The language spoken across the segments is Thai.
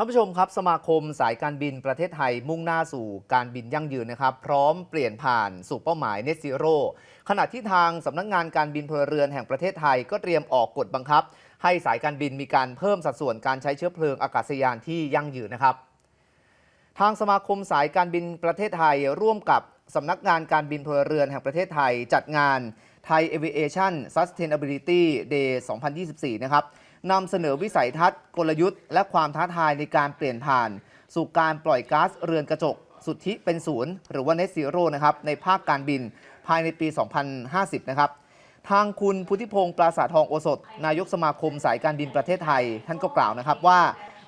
ท่านผู้ชมครับสมาคมสายการบินประเทศไทยมุ่งหน้าสู่การบินยั่งยืนนะครับ พร้อมเปลี่ยนผ่านสู่เป้าหมาย Net Zero ขณะที่ทางสำนักงานการบินพลเรือนแห่งประเทศไทยก็เตรียมออกกฎบังคับ ให้สายการบินมีการเพิ่มสัดส่วนการใช้เชื้อเพลิงอากาศยานที่ยั่งยืนนะครับ ทางสมาคมสายการบินประเทศไทยร่วมกับสำนักงานการบินพลเรือนแห่งประเทศไทย จัดงาน Thai Aviation Sustainability Day 2024 นะครับ นำเสนอวิสัยทัศน์ กลยุทธ์ และความท้าทายในการเปลี่ยนผ่าน สู่การปล่อยก๊าซเรือนกระจก สุทธิเป็นศูนย์หรือว่า Net Zero นะครับในภาคการบินภายในปี 2050 นะครับทางคุณพุทธิพงศ์ปราสาททองโอสถ นายกสมาคมสายการบินประเทศไทย ท่านก็กล่าวนะครับว่า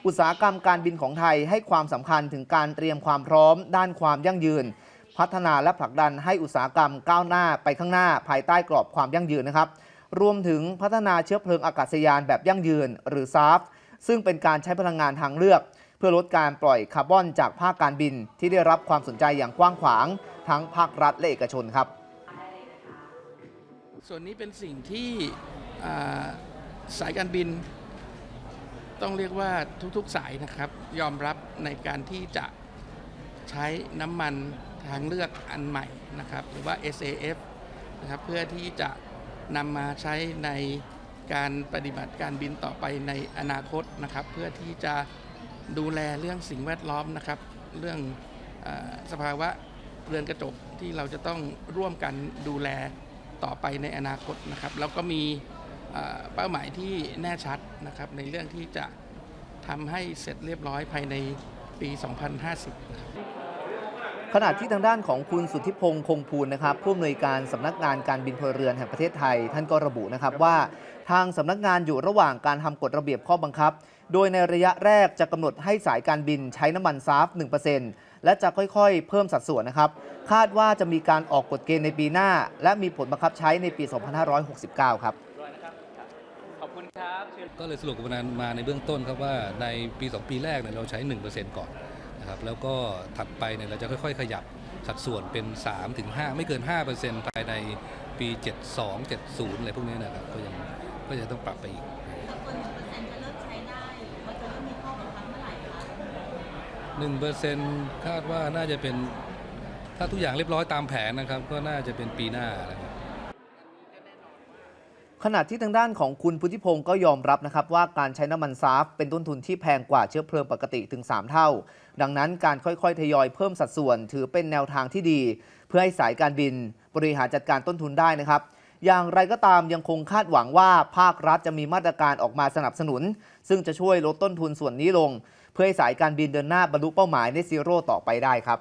อุตสาหกรรมการบินของไทยให้ความสำคัญถึงการเตรียมความพร้อม ด้านความยั่งยืน พัฒนาและผลักดันให้อุตสาหกรรมก้าวหน้าไปข้างหน้าภายใต้กรอบความยั่งยืนนะครับ รวมถึงพัฒนาเชื้อเพลิงอากาศยานแบบยั่งยืน หรือ SAF ซึ่งเป็นการใช้พลังงานทางเลือก เพื่อลดการปล่อยคาร์บอนจากภาคการบิน ที่ได้รับความสนใจอย่างกว้างขวาง ทั้งภาครัฐและเอกชนครับ ส่วนนี้เป็นสิ่งที่สายการบิน ต้องเรียกว่าทุกๆสายนะครับ ยอมรับในการที่จะใช้น้ำมันทางเลือกอันใหม่นะครับ หรือว่า SAF นะครับเพื่อที่จะ นำมาใช้ในการปฏิบัติการบินต่อไปในอนาคตนะครับ เพื่อที่จะดูแลเรื่องสิ่งแวดล้อมนะครับ เรื่องอสภาวะเรือนกระจกที่เราจะต้องร่วมกันดูแลต่อไปในอนาคตนะครับ แล้วก็มีเอ่อเป้าหมายที่แน่ชัดนะครับ ในเรื่องที่จะทำให้เสร็จเรียบร้อยภายในปี 2050นะครับ ขณะที่ทางด้านของคุณสุทธิพงศ์คงภูลนะครับผู้อำนวยการสำนักงานการบินพลเรือนแห่งประเทศไทย ท่านก็ระบุนะครับว่า ทางสำนักงานอยู่ระหว่างการทำกฎระเบียบข้อบังคับ โดยในระยะแรกจะกำหนดให้สายการบินใช้น้ำมันซาฟ1%และจะค่อยๆ เพิ่มสัดส่วนนะครับ คาดว่าจะมีการออกกฎเกณฑ์ในปีหน้า และมีผลบังคับใช้ในปี 2569 ครับขอบคุณครับเชิญก็เลยสรุปกันมาในเบื้องต้นครับว่าในปี 2 ปีแรกเนี่ยเราใช้ 1%ก่อน นะครับแล้วก็ถัดไปเนี่ยเราจะค่อยๆ ขยับสัดส่วนเป็น 3-5 ไม่เกิน 5%ภายในปี 72 70 อะไรพวกนี้นะครับก็ยังก็จะต้องปรับไปอีก 1%คาดว่าน่าจะเป็นถ้าทุกอย่างเรียบร้อยตามแผนนะครับ ก็น่าจะเป็นปีหน้านะครับ ขณะที่ทางด้านของคุณพุทธิพงศ์ก็ยอมรับนะครับว่าการใช้น้ำมันซาฟเป็นต้นทุนที่แพงกว่าเชื้อเพลิงปกติถึง 3 เท่า ดังนั้นการค่อยๆ ทยอยเพิ่มสัดส่วนถือเป็นแนวทางที่ดี เพื่อให้สายการบิน บริหารจัดการต้นทุนได้นะครับ อย่างไรก็ตามยังคงคาดหวังว่าภาครัฐจะมีมาตรการออกมาสนับสนุน ซึ่งจะช่วยลดต้นทุนส่วนนี้ลง เพื่อให้สายการบินเดินหน้าบรรลุเป้าหมายในซีโร่ต่อไปได้ครับ